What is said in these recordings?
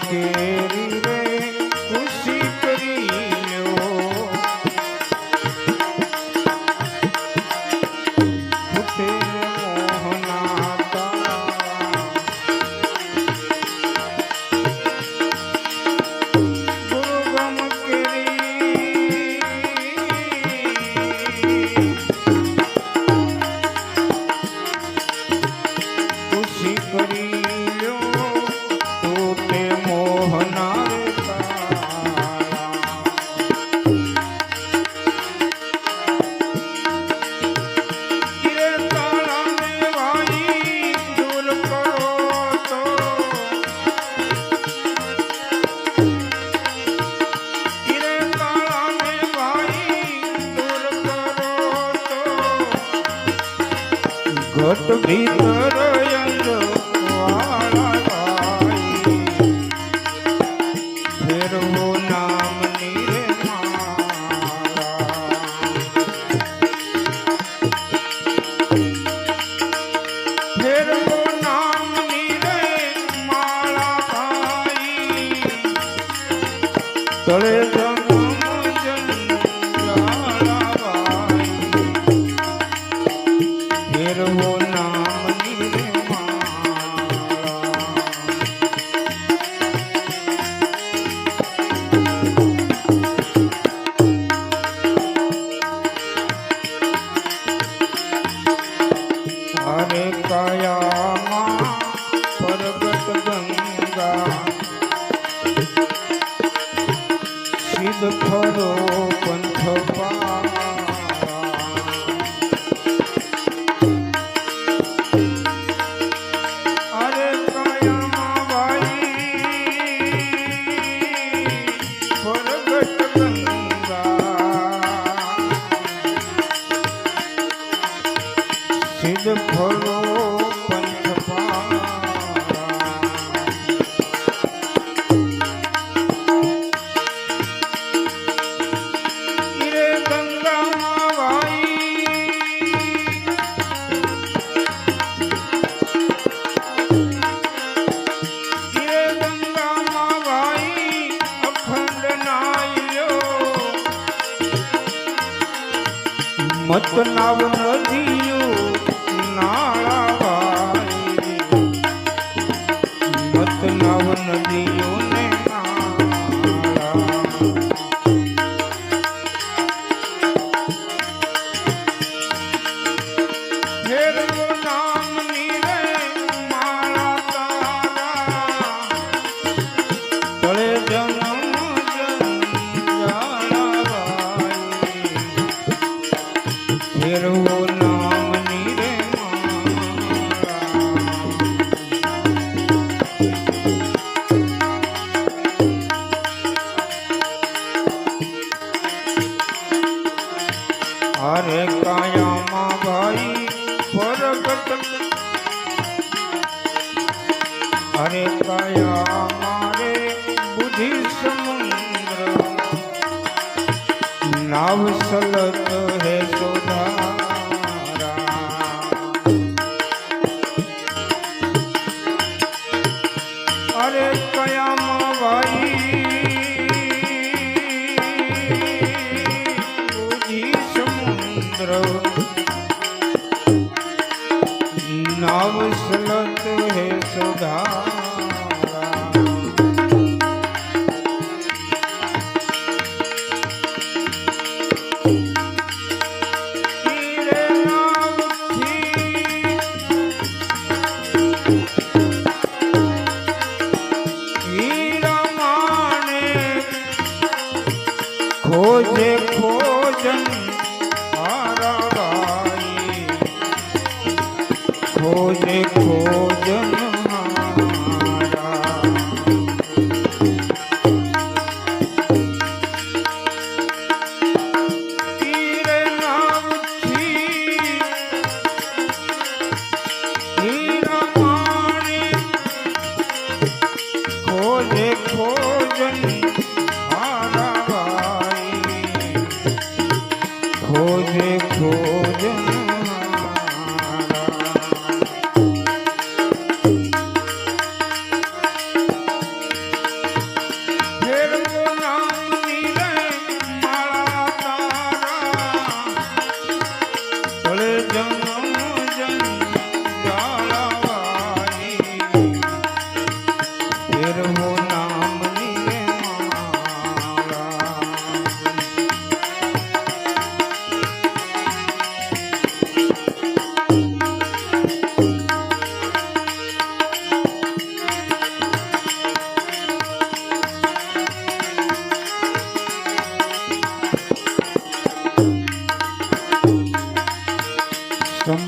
তেরি রে મોહના ನಾವು हरे काया मारे बुद्धि समुद्र। नाव सलत है सुधा नाव सुनत है सुधा Yeah.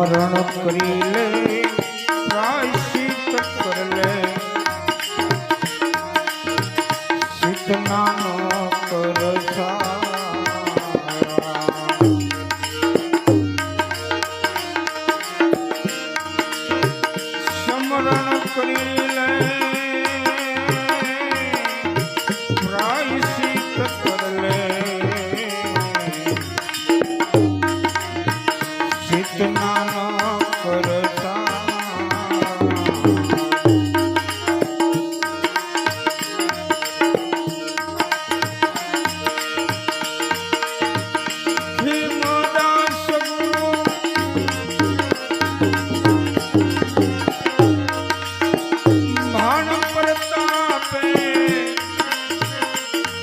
સ્મરણ કરી લે પ્રાયશ્ચિત કર લે સિદ્ધના કરી લે.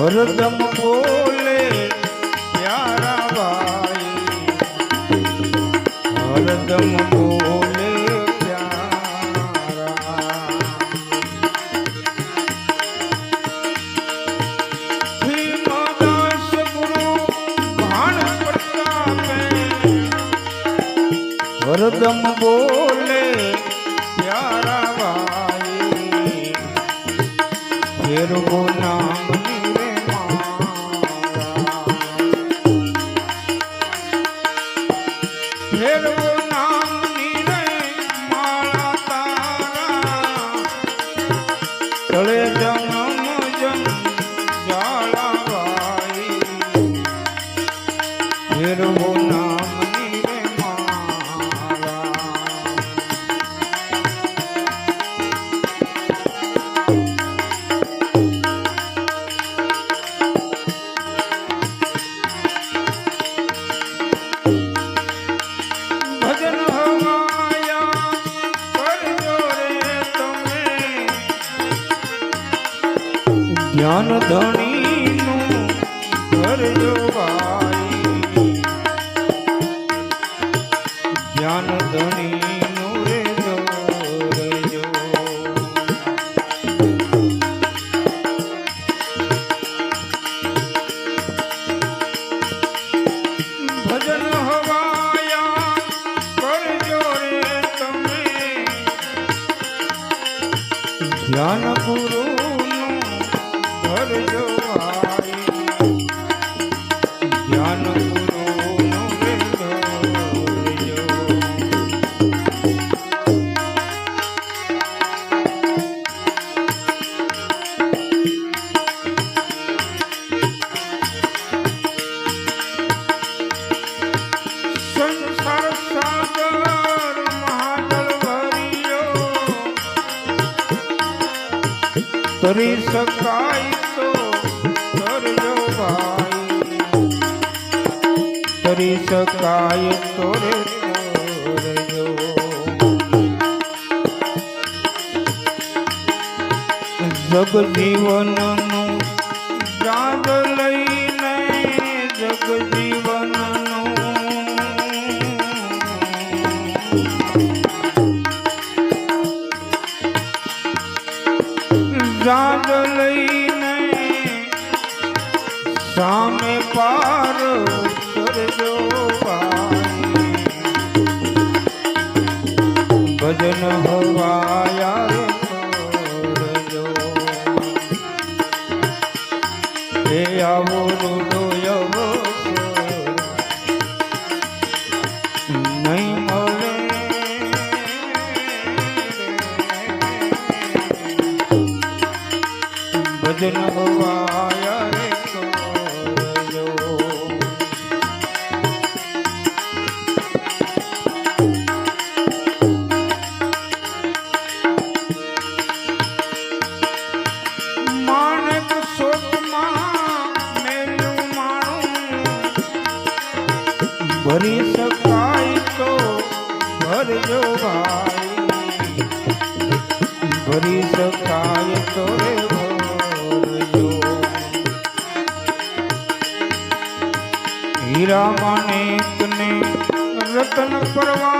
हरदम बोले प्यारा भाई। हरदम बोले प्यारा दास गुरु भान प्रताप। हरदम बोले प्यारा भाई फिर गुना ಧ್ವನಿ જગ જીવનનું જાગ લઈને જગ જીવનનું જાગ લઈને સામે પાર કરજો ભજન હવાયા સાધન કરવા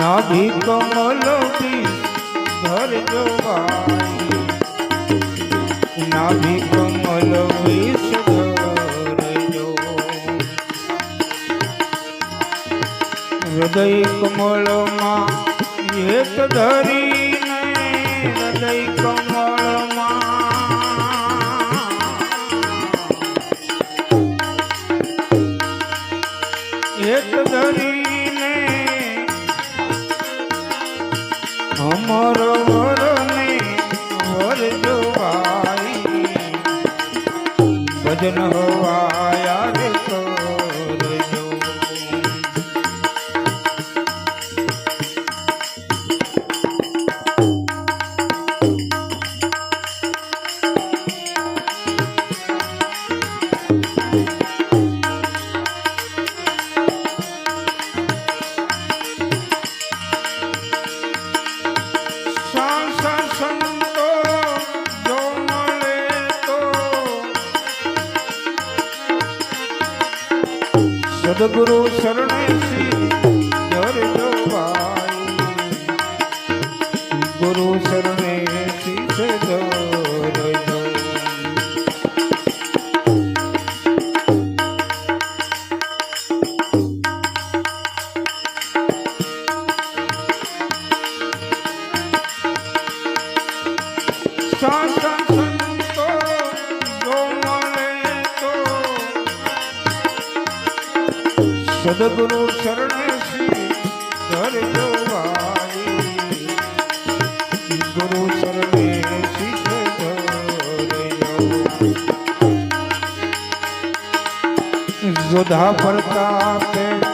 નાભી કમલથી ધરજો ભાઈ નાભી કમલ વિષ ધરજો હૃદય કમળમાં એક ધરી જોધા પ્રતાપે